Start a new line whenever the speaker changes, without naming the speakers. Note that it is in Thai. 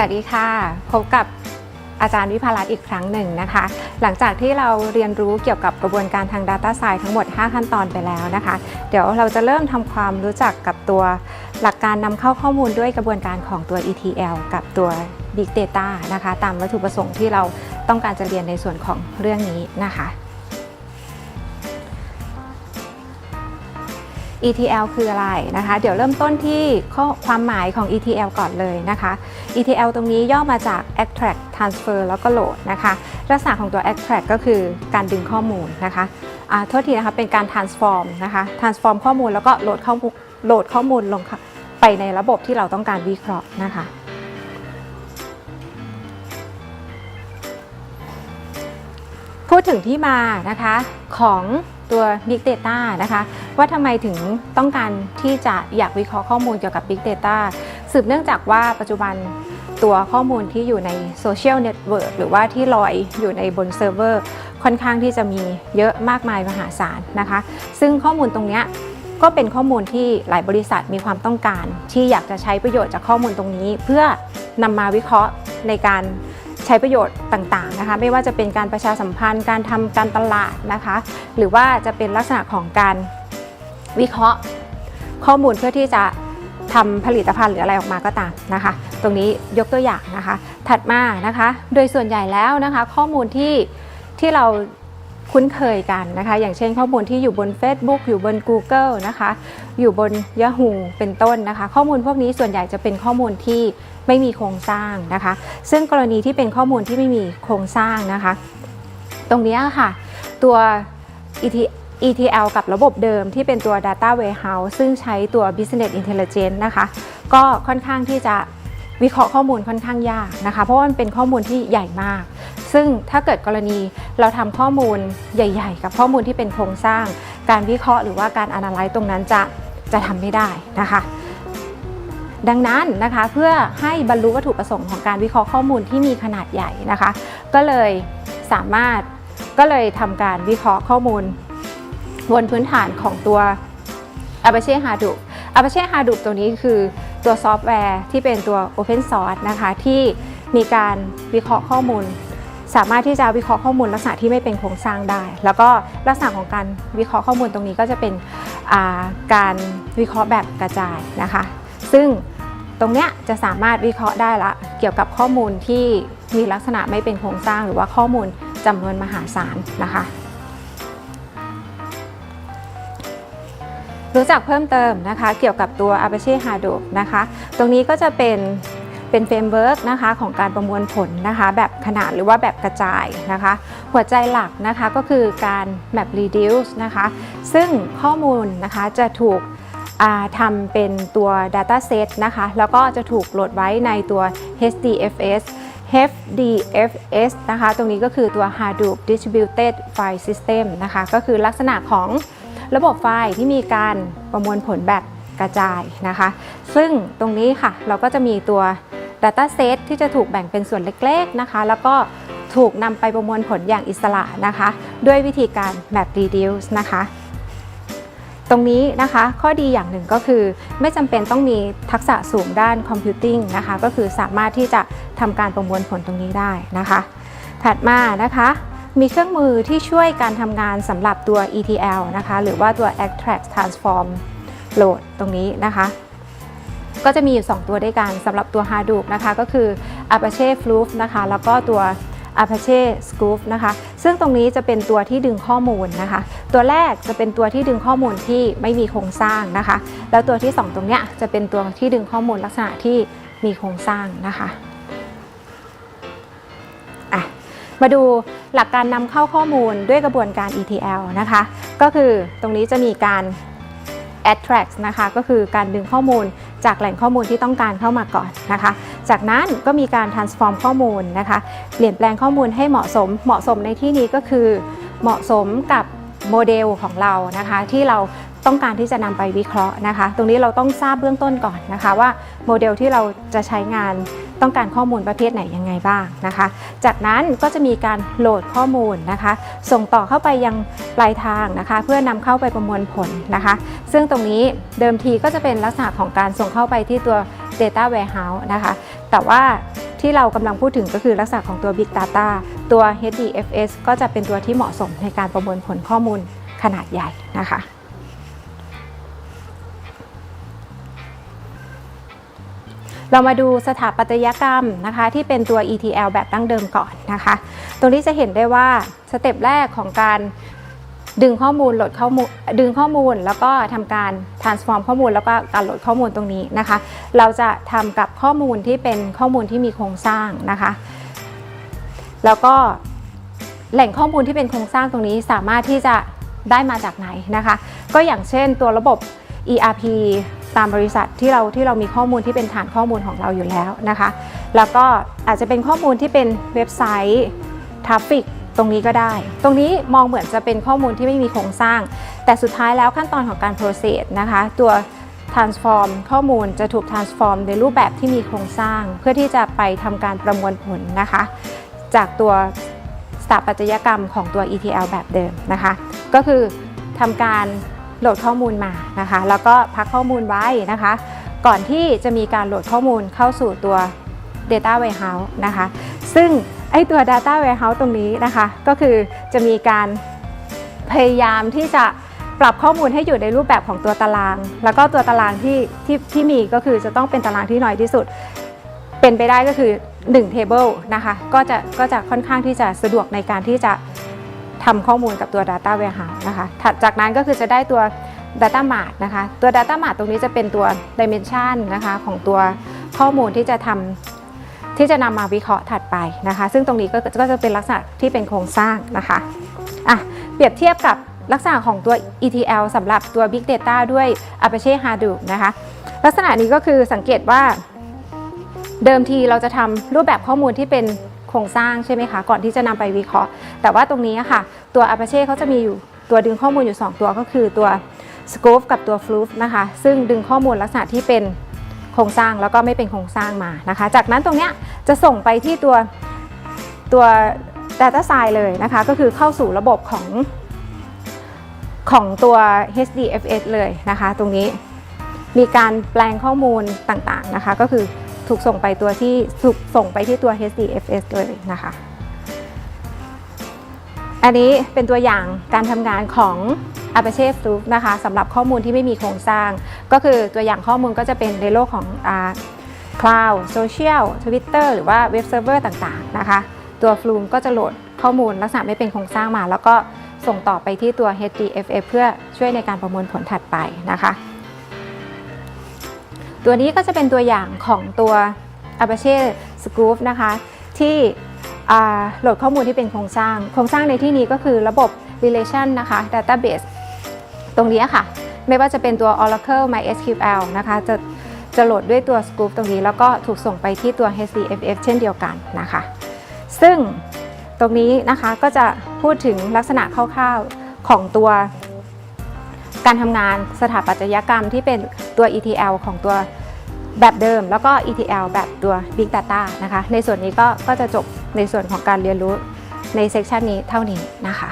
วัสดีค่ะ พบกับอาจารย์วิภารัตอีกครั้งหนึ่งนะคะ หลังจากที่เราเรียนรู้เกี่ยวกับกระบวนการทาง Data Science ทั้งหมด 5 ขั้นตอนไปแล้วนะคะ เดี๋ยวเราจะเริ่มทำความรู้จักกับตัวหลักการนำเข้าข้อมูลด้วยกระบวนการของตัว ETL กับตัว Big Data นะคะ ตามวัตถุประสงค์ที่เราต้องการจะเรียนในส่วนของเรื่องนี้นะคะ ETL คืออะไรนะคะ เดี๋ยวเริ่มต้นที่ข้อความหมายของ ETL ก่อนเลยนะคะ ETL ตรงนี้ย่อมาจาก extract transfer แล้วก็ load นะคะลักษณะของตัว extract ก็คือการดึงข้อมูลนะคะอ่าโทษทีนะคะเป็นการ transform นะคะ transform ข้อมูลแล้วก็โหลดข้อมูลโหลดข้อมูลลงไปในระบบที่เราต้องการวิเคราะห์นะคะ พูดถึงที่มานะคะของตัว Big Data นะคะว่าทำไมถึงต้องการที่จะอยากวิเคราะห์ข้อมูลเกี่ยวกับ Big Data สืบเนื่องจากว่าปัจจุบันตัวข้อมูลที่อยู่ในโซเชียลเน็ตเวิร์กหรือว่าที่ลอยอยู่ในบนเซิร์ฟเวอร์ค่อนข้างที่จะมีเยอะมากมายมหาศาลนะคะ ซึ่งข้อมูลตรงนี้ก็เป็นข้อมูลที่หลายบริษัทมีความต้องการ ที่อยากจะใช้ประโยชน์จากข้อมูลตรงนี้ เพื่อนำมาวิเคราะห์ในการ ใช้ประโยชน์ต่างๆนะคะ ไม่ว่าจะเป็นการประชาสัมพันธ์ การทำการตลาดนะคะ หรือว่าจะเป็นลักษณะของการวิเคราะห์ข้อมูลเพื่อที่จะทำผลิตภัณฑ์หรืออะไรออกมาก็ตามนะคะ ตรงนี้ยกตัวอย่างนะคะ ถัดมานะคะ โดยส่วนใหญ่แล้วนะคะ ข้อมูลที่ที่เรา คุ้นเคยกันนะคะ อย่างเช่นข้อมูลที่อยู่บน Facebook อยู่บน Google นะคะ อยู่บน Yahoo เป็นต้นนะคะ ข้อมูลพวกนี้ส่วนใหญ่จะเป็นข้อมูลที่ไม่มีโครงสร้างนะคะ ซึ่งกรณีที่เป็นข้อมูลที่ไม่มีโครงสร้างนะคะ ตรงนี้ค่ะ ตัว ETL กับระบบเดิมที่เป็นตัว Data Warehouse ซึ่งใช้ตัว Business Intelligence นะคะ ก็ค่อนข้างที่จะวิเคราะห์ข้อมูลค่อนข้างยากนะคะ เพราะว่ามันเป็นข้อมูลที่ใหญ่มาก ซึ่งถ้าเกิดกรณีเราทำข้อมูลใหญ่ ๆ กับข้อมูลที่เป็นโครงสร้าง การวิเคราะห์หรือว่าการ analyze ตรงนั้นจะจะทำไม่ได้นะคะดังนั้นนะคะเพื่อให้บรรลุวัตถุประสงค์ของการวิเคราะห์ข้อมูลที่มีขนาดใหญ่นะคะ ก็เลยสามารถก็เลยทำการวิเคราะห์ข้อมูลบนพื้นฐานของตัว Apache Hadoop Apache Hadoop ตัวนี้คือตัวซอฟต์แวร์ที่เป็นตัว Open Source นะคะที่มีการวิเคราะห์ข้อมูล สามารถที่จะวิเคราะห์ข้อมูลลักษณะที่ไม่เป็นโครงสร้างได้ แล้วก็ลักษณะของการวิเคราะห์ข้อมูลตรงนี้ก็จะเป็นาการวิเคราะห์แบบกระจายนะคะ ซึ่งตรงเนี้ยจะสามารถวิเคราะห์ได้ละเกี่ยวกับข้อมูลที่มีลักษณะไม่เป็นโครงสร้าง หรือว่าข้อมูลจำนวนมหาศาลนะคะ รู้จักเพิ่มเติมนะคะ เกี่ยวกับตัว Apache Hadoop นะคะ ตรงนี้ก็จะเป็น เป็นเฟรมเวิร์กนะคะของการประมวลผลนะคะ แบบขนาดหรือว่าแบบกระจายนะคะ หัวใจหลักนะคะก็คือการ map reduce นะคะ ซึ่งข้อมูลนะคะจะถูกทำเป็นตัว data set นะคะ แล้วก็จะถูกโหลดไว้ในตัว HDFS HDFS นะคะ ตรงนี้ก็คือตัว Hadoop Distributed File System นะคะ ก็คือลักษณะของระบบไฟล์ที่มีการประมวลผลแบบกระจายนะคะ ซึ่งตรงนี้ค่ะเราก็จะมีตัว Data Set ที่จะถูกแบ่งเป็นส่วนเล็กๆนะคะ แล้วก็ถูกนำไปประมวลผลอย่างอิสระนะคะ ด้วยวิธีการ Map Reduce นะคะ ตรงนี้นะคะข้อดีอย่างหนึ่งก็คือ ไม่จำเป็นต้องมีทักษะสูงด้านคอมพิวติ้งนะคะ ก็คือสามารถที่จะทำการประมวลผลตรงนี้ได้นะคะ ถัดมานะคะมีเครื่องมือที่ช่วยการทำงานสำหรับตัว ETL นะคะ หรือว่าตัว Extract Transform Load ตรงนี้นะคะ ก็จะมีอยู่ 2 ตัวด้วยกันสำหรับตัว Hadoop นะคะก็คือ Apache Floof นะคะแล้วก็ตัว Apache Scoop นะคะ ซึ่งตรงนี้จะเป็นตัวที่ดึงข้อมูลนะคะ ตัวแรกจะเป็นตัวที่ดึงข้อมูลที่ไม่มีโครงสร้างนะคะ แล้วตัวที่ 2 ตรงเนี้ยจะเป็นตัวที่ดึงข้อมูลลักษณะที่มีโครงสร้างนะคะอะมาดูหลักการนำเข้าข้อมูลด้วยกระบวนการ ETL นะคะ ก็คือตรงนี้จะมีการ attract นะคะ ก็คือการดึงข้อมูล จากแหล่งข้อมูลที่ต้องการเข้ามาก่อนนะคะ จากนั้นก็มีการ transform ข้อมูลนะคะ เปลี่ยนแปลงข้อมูลให้เหมาะสม เหมาะสมในที่นี้ก็คือ เหมาะสมกับโมเดลของเรานะคะ ที่เราต้องการที่จะนำไปวิเคราะห์นะคะ ตรงนี้เราต้องทราบเบื้องต้นก่อนนะคะว่าโมเดลที่เราจะใช้งาน ต้องการข้อมูลประเภทไหนยังไงบ้างนะคะ จากนั้นก็จะมีการโหลดข้อมูลนะคะ ส่งต่อเข้าไปยังปลายทางนะคะ เพื่อนำเข้าไปประมวลผลนะคะ ซึ่งตรงนี้เดิมทีก็จะเป็นลักษณะของการส่งเข้าไปที่ตัว Data Warehouse นะคะ แต่ว่าที่เรากำลังพูดถึงก็คือลักษณะของตัว Big Data ตัว HDFS ก็จะเป็นตัวที่เหมาะสมในการประมวลผลข้อมูลขนาดใหญ่นะคะ เรามาดูสถาปัตยกรรมนะคะ ที่เป็นตัว ETL แบบดั้งเดิมก่อนนะคะ ตรงนี้จะเห็นได้ว่าสเต็ปแรกของการดึงข้อมูลโหลดข้อมูลดึงข้อมูลแล้วก็ทำการ transform ข้อมูลแล้วก็การโหลดข้อมูลตรงนี้นะคะ เราจะทำกับข้อมูลที่เป็นข้อมูลที่มีโครงสร้างนะคะ แล้วก็แหล่งข้อมูลที่เป็นโครงสร้างตรงนี้สามารถที่จะได้มาจากไหนนะคะ ก็อย่างเช่นตัวระบบ ERP ตามบริษัทที่เราที่เรามีข้อมูลที่เป็นฐานข้อมูลของเราอยู่แล้วนะคะ แล้วก็อาจจะเป็นข้อมูลที่เป็นเว็บไซต์ทราฟฟิกตรงนี้ก็ได้ ตรงนี้มองเหมือนจะเป็นข้อมูลที่ไม่มีโครงสร้าง แต่สุดท้ายแล้วขั้นตอนของการ process นะคะ ตัว transform ข้อมูลจะถูก transform ในรูปแบบที่มีโครงสร้าง เพื่อที่จะไปทำการประมวลผลนะคะ จากตัวสถาปัตยกรรมของตัว ETL แบบเดิมนะคะ ก็คือทำการ โหลดข้อมูลมานะคะ แล้วก็พักข้อมูลไว้นะคะ ก่อนที่จะมีการโหลดข้อมูลเข้าสู่ตัว Data Warehouse นะคะ ซึ่งไอตัว Data Warehouse ตรงนี้นะคะ ก็คือจะมีการพยายามที่จะปรับข้อมูลให้อยู่ในรูปแบบของตัวตาราง แล้วก็ตัวตารางที่ที่ที่มีก็คือจะต้องเป็นตารางที่น้อยที่สุด เป็นไปได้ก็คือ1 table นะคะ ก็จะก็จะค่อนข้างที่จะสะดวกในการที่จะ ทำข้อมูลกับตัว Data Warehouse นะคะ ถัดจากนั้นก็คือจะได้ตัว Data Mart นะคะ ตัว Data Mart ตรงนี้จะเป็นตัว Dimension นะคะของตัวข้อมูลที่จะทำที่จะนำมาวิเคราะห์ถัดไปนะคะ ซึ่งตรงนี้ก็ก็จะเป็นลักษณะที่เป็นโครงสร้างนะคะอะเปรียบเทียบกับลักษณะของตัว ETL สำหรับตัว Big Data ด้วย Apache Hadoop นะคะ ลักษณะนี้ก็คือสังเกตว่าเดิมทีเราจะทำรูปแบบข้อมูลที่เป็น โครงสร้างใช่ไหมคะก่อนที่จะนำไปวิเคราะห์ แต่ว่าตรงนี้ค่ะ ตัว Apache เขาจะมีอยู่ตัวดึงข้อมูลอยู่ 2 ตัวก็คือตัว Scope กับตัว Fluke นะคะ ซึ่งดึงข้อมูลลักษณะที่เป็นโครงสร้างแล้วก็ไม่เป็นโครงสร้างมานะคะ จากนั้นตรงนี้จะส่งไปที่ตัวตัว Data s i z e เลยนะคะ ก็คือเข้าสู่ระบบของของตัว HDFS เลยนะคะ ตรงนี้มีการแปลงข้อมูลต่างๆนะคะ ก็คือ ถูกส่งไปตัวที่ถูกส่งไปที่ตัว HDFS เลยนะคะ อันนี้เป็นตัวอย่างการทำงานของ Apache Fluke นะคะสำหรับข้อมูลที่ไม่มีโครงสร้าง ก็คือตัวอย่างข้อมูลก็จะเป็นในโลกของอ่า Cloud Social Twitter หรือว่าเว็บเซิร์ฟเวอร์ต่างๆนะคะตัว Flume ก็จะโหลดข้อมูลลักษณะไม่เป็นโครงสร้างมา แล้วก็ส่งต่อไปที่ตัว HDFS เพื่อช่วยในการประมวลผลถัดไปนะคะ ตัวนี้ก็จะเป็นตัวอย่างของตัว Apache Scoop นะคะ ที่โหลดข้อมูลที่เป็นโครงสร้าง โครงสร้างในที่นี้ก็คือระบบ relation นะคะ database ตรงนี้ค่ะ ไม่ว่าจะเป็นตัว Oracle MySQL นะคะ จะจะโหลดด้วยตัว Scoop ตรงนี้แล้วก็ถูกส่งไปที่ตัว HDFS เช่นเดียวกันนะคะ ซึ่งตรงนี้นะคะก็จะพูดถึงลักษณะคร่าวๆของตัว การทำงานสถาปัตยกรรมที่เป็นตัว ETL ของตัวแบบเดิม แล้วก็ ETL แบบตัว Big Data นะคะ ในส่วนนี้ก็ก็จะจบในส่วนของการเรียนรู้ในเซสชันนี้เท่านี้นะคะ